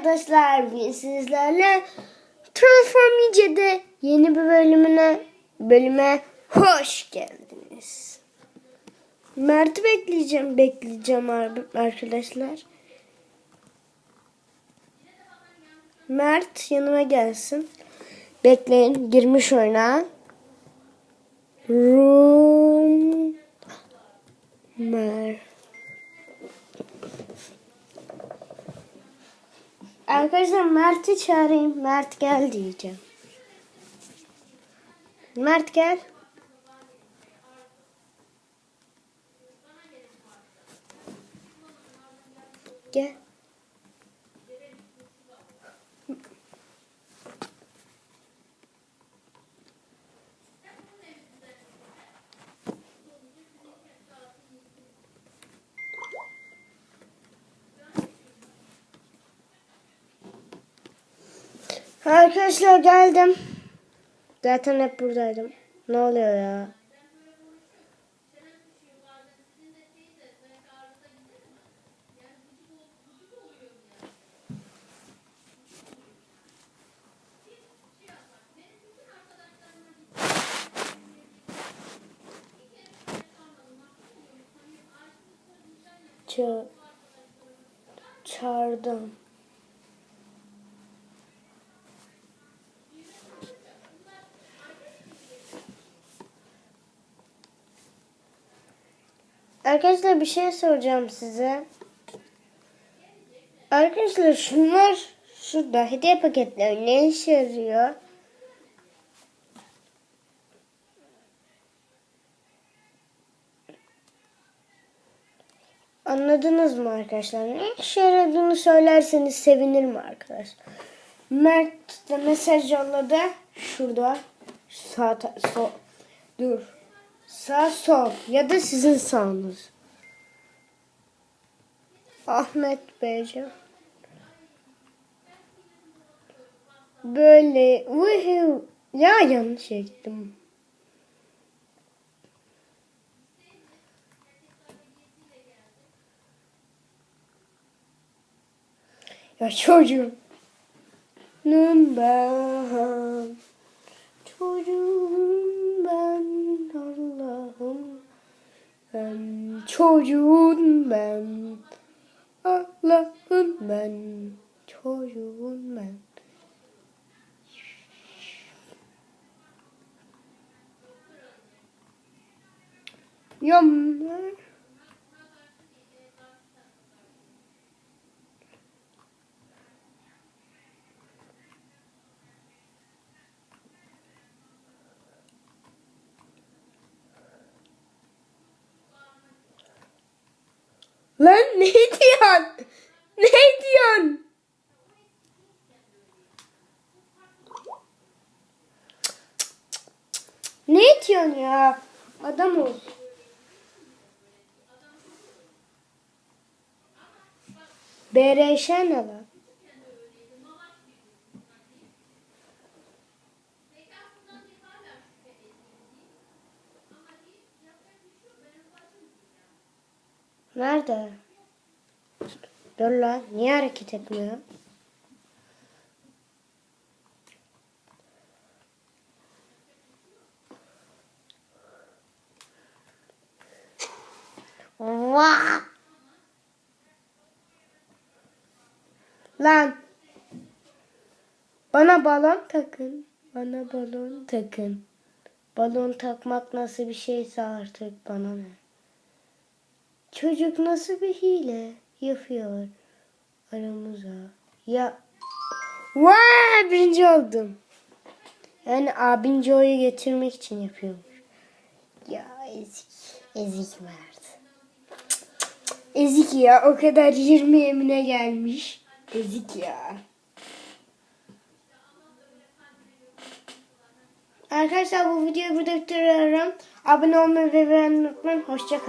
arkadaşlar sizlerle Transform yeni bir bölümüne bölüme hoş geldiniz. Mert'i bekleyeceğim bekleyeceğim ar- arkadaşlar. Mert yanıma gelsin. Bekleyin girmiş oyuna. Room Mer. Arkadaşlar Mert'i çağırayım. Mert gel diyeceğim. Mert gel. Gel. Arkadaşlar geldim. Zaten hep buradaydım. Ne oluyor ya? Ça çağırdım. Arkadaşlar bir şey soracağım size. Arkadaşlar şunlar şurada hediye paketleri ne işe yarıyor? Anladınız mı arkadaşlar? Ne işe yaradığını söylerseniz sevinirim arkadaşlar. Mert de mesaj yolladı. Şurada. Sağ sol. Dur. Sağ sol ya da sizin sağınız. Ahmet Beycan. Böyle Vuhu. ya yanlış gittim. Ya çocuğum. Nım ben. Çocuğum ben Allah'ım. Ben çocuğum ben. Allah'ım ben. Çocuğum ben. Yammer. Lan ne diyorsun? Ne diyorsun? Ne diyorsun ya? Adam ol. BRŞ ne Nerede? Dur lan. Niye hareket etmiyor? Vaa! Lan. Bana balon takın. Bana balon takın. Balon takmak nasıl bir şeyse artık bana ne? Çocuk nasıl bir hile yapıyor aramıza? Ya Vay birinci oldum. Yani abinci oyu getirmek için yapıyormuş. Ya ezik. Ezik Mert. Ezik ya. O kadar 20 emine gelmiş. Ezik ya. Arkadaşlar bu videoyu burada bitiriyorum. Abone olmayı ve beğenmeyi unutmayın. Hoşçakalın.